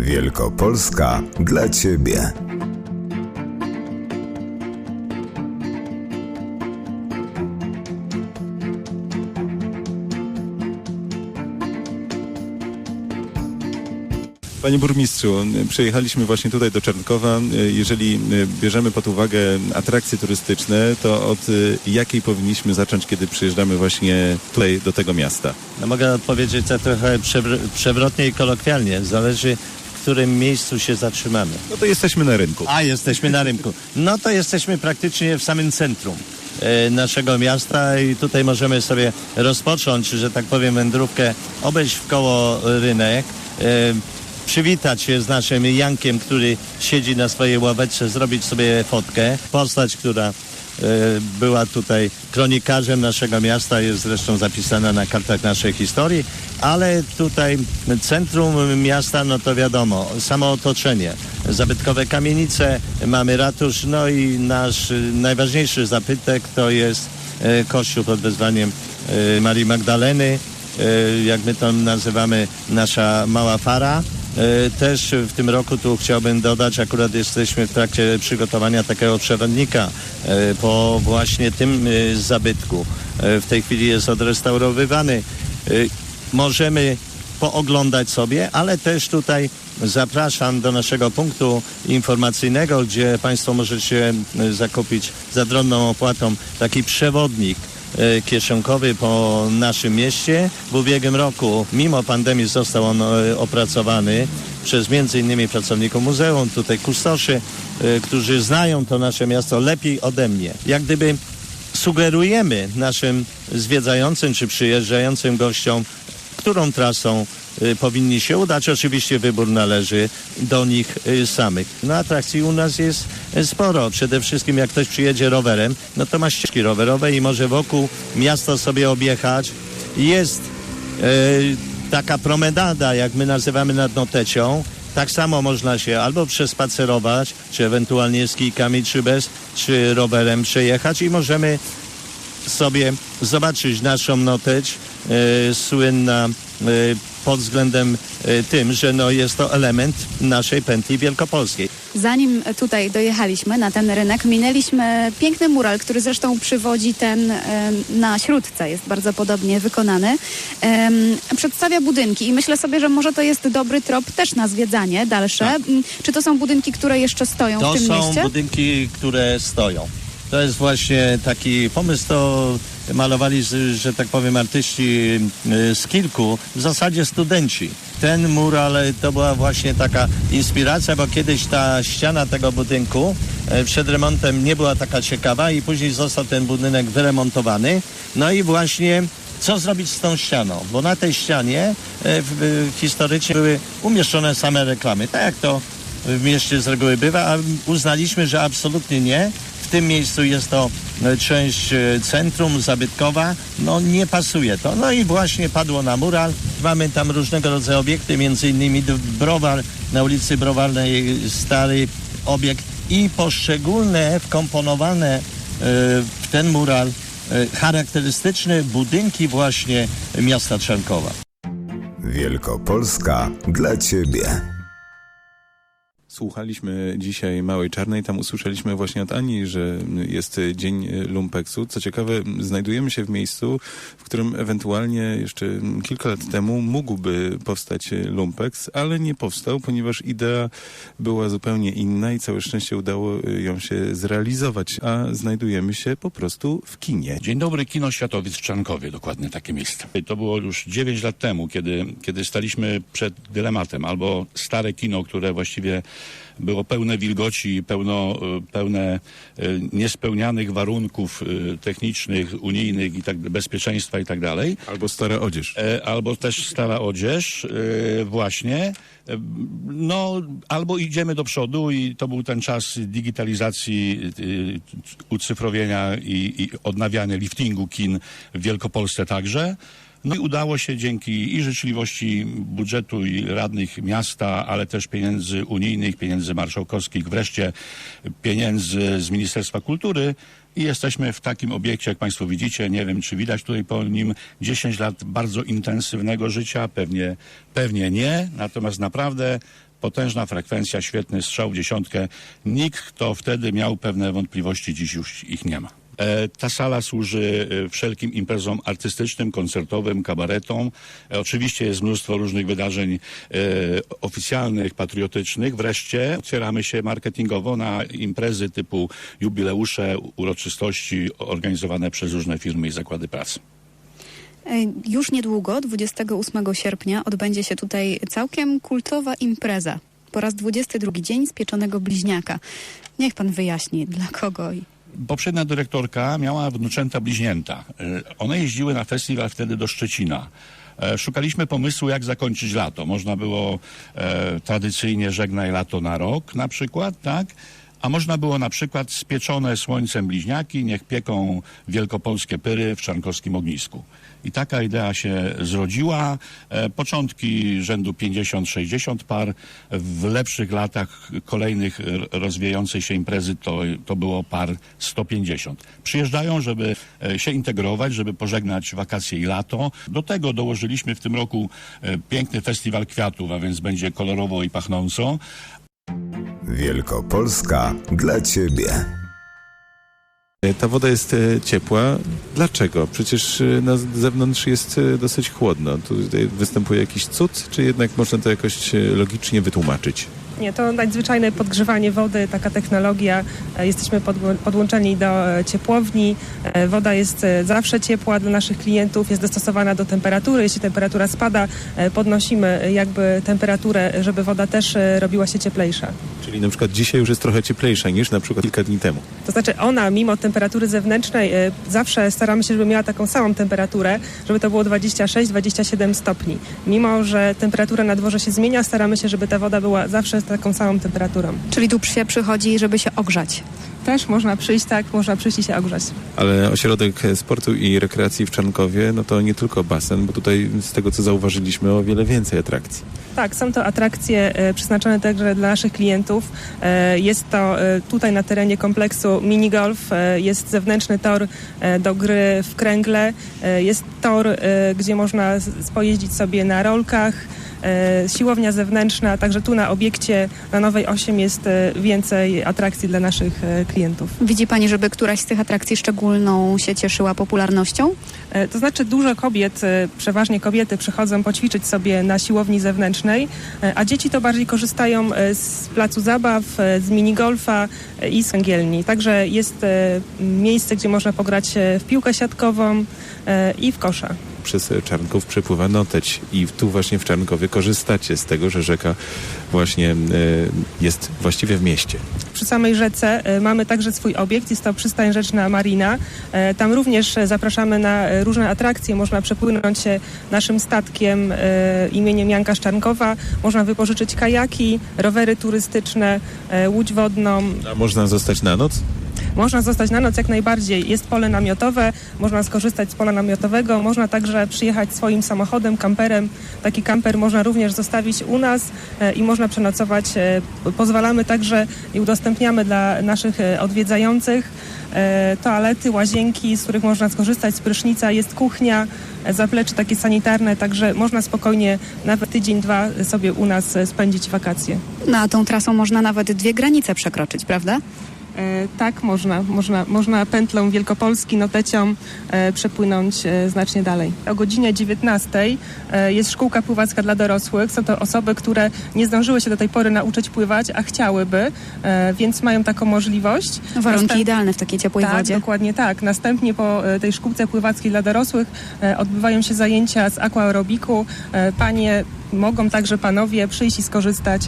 Wielkopolska dla Ciebie. Panie burmistrzu, przyjechaliśmy właśnie tutaj do Czernkowa. Jeżeli bierzemy pod uwagę atrakcje turystyczne, to od jakiej powinniśmy zacząć, kiedy przyjeżdżamy właśnie tutaj do tego miasta? No mogę odpowiedzieć tak trochę przewr- przewrotnie i kolokwialnie. Zależy, w którym miejscu się zatrzymamy. No to jesteśmy na rynku. A, jesteśmy na rynku. No to jesteśmy praktycznie w samym centrum e, naszego miasta i tutaj możemy sobie rozpocząć, że tak powiem, wędrówkę, obejść w koło rynek, e, przywitać się z naszym Jankiem, który siedzi na swojej ławeczce, zrobić sobie fotkę. Postać, która była tutaj kronikarzem naszego miasta, jest zresztą zapisana na kartach naszej historii, ale tutaj centrum miasta, no to wiadomo, samo otoczenie, zabytkowe kamienice, mamy ratusz, no i nasz najważniejszy zabytek to jest e, kościół pod wezwaniem e, Marii Magdaleny, e, jak my to nazywamy, nasza mała fara. E, Też w tym roku tu chciałbym dodać, akurat jesteśmy w trakcie przygotowania takiego przewodnika e, po właśnie tym e, zabytku. W tej chwili jest odrestaurowywany. Możemy pooglądać sobie, ale też tutaj zapraszam do naszego punktu informacyjnego, gdzie Państwo możecie zakupić za drobną opłatą taki przewodnik kieszonkowy po naszym mieście. W ubiegłym roku, mimo pandemii, został on e, opracowany przez innymi pracowników muzeum, tutaj kustoszy, e, którzy znają to nasze miasto lepiej ode mnie. Jak gdyby sugerujemy naszym zwiedzającym czy przyjeżdżającym gościom, którą trasą powinni się udać. Oczywiście wybór należy do nich y, samych. No atrakcji u nas jest y, sporo. Przede wszystkim jak ktoś przyjedzie rowerem, no to ma ścieżki rowerowe i może wokół miasta sobie objechać. Jest y, taka promenada, jak my nazywamy nad Notecią. Tak samo można się albo przespacerować, czy ewentualnie z kijkami, czy bez, czy rowerem przejechać i możemy sobie zobaczyć naszą noteć e, słynna e, pod względem e, tym, że no jest to element naszej pętli wielkopolskiej. Zanim tutaj dojechaliśmy na ten rynek, minęliśmy piękny mural, który zresztą przywodzi ten em, na śródce, jest bardzo podobnie wykonany. Przedstawia budynki i myślę sobie, że może to jest dobry trop też na zwiedzanie dalsze. Mm, Czy to są budynki, które jeszcze stoją To w tym są mieście? budynki, które stoją. To jest właśnie taki pomysł, to malowali, że tak powiem, artyści y, z kilku, w zasadzie studenci. Ten mural to była właśnie taka inspiracja, bo kiedyś ta ściana tego budynku y, przed remontem nie była taka ciekawa i później został ten budynek wyremontowany. No i właśnie co zrobić z tą ścianą? Bo na tej ścianie e, historycznie były umieszczone same reklamy. Tak jak to w mieście z reguły bywa, a uznaliśmy, że absolutnie nie. Tym miejscu jest to e, część e, centrum zabytkowa, no nie pasuje to. No i właśnie padło na mural. Mamy tam różnego rodzaju obiekty, między innymi browar na ulicy Browarnej, stary obiekt i poszczególne wkomponowane e, w ten mural charakterystyczne budynki właśnie miasta Trzemkowa. Wielkopolska dla Ciebie. Słuchaliśmy dzisiaj Małej Czarnej, tam usłyszeliśmy właśnie od Ani, że jest Dzień Lumpeksu. Co ciekawe, znajdujemy się w miejscu, w którym ewentualnie jeszcze kilka lat temu mógłby powstać Lumpeks, ale nie powstał, ponieważ idea była zupełnie inna i całe szczęście udało ją się zrealizować, a znajdujemy się po prostu w kinie. Dzień dobry, Kino Światowic w Czarnkowie, dokładnie takie miejsce. To było już 9 lat temu, kiedy, kiedy staliśmy przed dylematem. Albo stare kino, które właściwie było pełne wilgoci, pełno, e, pełne e, niespełnianych warunków e, technicznych, unijnych i tak, bezpieczeństwa i tak dalej. Albo stara odzież. E, albo też stara odzież, e, właśnie. E, No, albo idziemy do przodu i to był ten czas digitalizacji, ucyfrowienia i, i odnawiania liftingu kin w Wielkopolsce także. No i udało się dzięki i życzliwości budżetu i radnych miasta, ale też pieniędzy unijnych, pieniędzy marszałkowskich, wreszcie pieniędzy z Ministerstwa Kultury i jesteśmy w takim obiekcie, jak Państwo widzicie. Nie wiem, czy widać tutaj po nim 10 lat bardzo intensywnego życia. Pewnie, pewnie nie. Natomiast naprawdę potężna frekwencja, świetny strzał w dziesiątkę. Nikt, kto wtedy miał pewne wątpliwości, dziś już ich nie ma. E, Ta sala służy e, wszelkim imprezom artystycznym, koncertowym, kabaretom. E, Oczywiście jest mnóstwo różnych wydarzeń oficjalnych, patriotycznych. Wreszcie otwieramy się marketingowo na imprezy typu jubileusze, uroczystości organizowane przez różne firmy i zakłady pracy. Już niedługo, 28 sierpnia, odbędzie się tutaj całkiem kultowa impreza. Po raz 22 dzień spieczonego bliźniaka. Niech pan wyjaśni, dla kogo i Poprzednia dyrektorka miała wnuczęta bliźnięta. E, One jeździły na festiwal wtedy do Szczecina. E, Szukaliśmy pomysłu, jak zakończyć lato. Można było e, tradycyjnie żegnaj lato na rok na przykład, tak? A można było na przykład spieczone słońcem bliźniaki, niech pieką wielkopolskie pyry w czarnkowskim ognisku. I taka idea się zrodziła. E, początki rzędu 50-60 par. W lepszych latach kolejnych rozwijającej się imprezy to, to było par 150. Przyjeżdżają, żeby e, się integrować, żeby pożegnać wakacje i lato. Do tego dołożyliśmy w tym roku e, piękny festiwal kwiatów, a więc będzie kolorowo i pachnąco. Wielkopolska dla Ciebie. E, Ta woda jest e, ciepła. Dlaczego? Przecież e, na zewnątrz jest dosyć chłodno. Tutaj występuje jakiś cud, czy jednak można to jakoś logicznie wytłumaczyć? Nie, to nadzwyczajne podgrzewanie wody, taka technologia. E, Jesteśmy podłączeni do e, ciepłowni. E, Woda jest zawsze ciepła dla naszych klientów, jest dostosowana do temperatury. Jeśli temperatura spada, podnosimy jakby temperaturę, żeby woda też robiła się cieplejsza. Czyli na przykład dzisiaj już jest trochę cieplejsza niż na przykład kilka dni temu. To znaczy ona, mimo temperatury zewnętrznej, zawsze staramy się, żeby miała taką samą temperaturę, żeby to było 26-27 stopni. Mimo, że temperatura na dworze się zmienia, staramy się, żeby ta woda była zawsze taką samą temperaturą. Czyli tu się przychodzi, żeby się ogrzać. Też można przyjść, tak, można przyjść i się ogrzać. Ale ośrodek sportu i rekreacji w Czarnkowie, no to nie tylko basen, bo tutaj z tego co zauważyliśmy o wiele więcej atrakcji. Tak, są to atrakcje e, przeznaczone także dla naszych klientów. E, jest to e, tutaj na terenie kompleksu minigolf, e, jest zewnętrzny tor e, do gry w kręgle, e, jest tor, e, gdzie można pojeździć sobie na rolkach, siłownia zewnętrzna, także tu na obiekcie na Nowej 8 jest e, więcej atrakcji dla naszych e, klientów. Widzi pani, żeby któraś z tych atrakcji szczególną się cieszyła popularnością? E, To znaczy dużo kobiet, e, przeważnie kobiety przychodzą poćwiczyć sobie na siłowni zewnętrznej, e, a dzieci to bardziej korzystają e, z placu zabaw, e, z minigolfa e, i z węgielni. Także jest e, miejsce, gdzie można pograć e, w piłkę siatkową e, i w kosza. Przez Czarnków przepływa Noteć i tu właśnie w Czarnkowie korzystacie z tego, że rzeka właśnie e, jest właściwie w mieście. Przy samej rzece e, mamy także swój obiekt, jest to przystań rzeczna Marina. E, Tam również zapraszamy na różne atrakcje. Można przepłynąć się naszym statkiem imieniem Janka Szczarnkowa. Można wypożyczyć kajaki, rowery turystyczne, łódź wodną. A można zostać na noc? Można zostać na noc jak najbardziej. Jest pole namiotowe, można skorzystać z pola namiotowego. Można także przyjechać swoim samochodem, kamperem. Taki kamper można również zostawić u nas e, i można przenocować. E, Pozwalamy także i udostępniamy dla naszych e, odwiedzających toalety, łazienki, z których można skorzystać, z prysznica. Jest kuchnia, zaplecze takie sanitarne, także można spokojnie nawet tydzień, dwa sobie u nas spędzić wakacje. No a tą trasą można nawet dwie granice przekroczyć, prawda? E, tak, można, można, można pętlą Wielkopolski, Notecią e, przepłynąć e, znacznie dalej. O godzinie 19 e, jest szkółka pływacka dla dorosłych. Są to osoby, które nie zdążyły się do tej pory nauczyć pływać, a chciałyby, więc mają taką możliwość. Warunki Następ- idealne w takiej ciepłej tak, wodzie. dokładnie tak. Następnie po tej szkółce pływackiej dla dorosłych odbywają się zajęcia z aquaerobiku. Panie mogą także panowie przyjść i skorzystać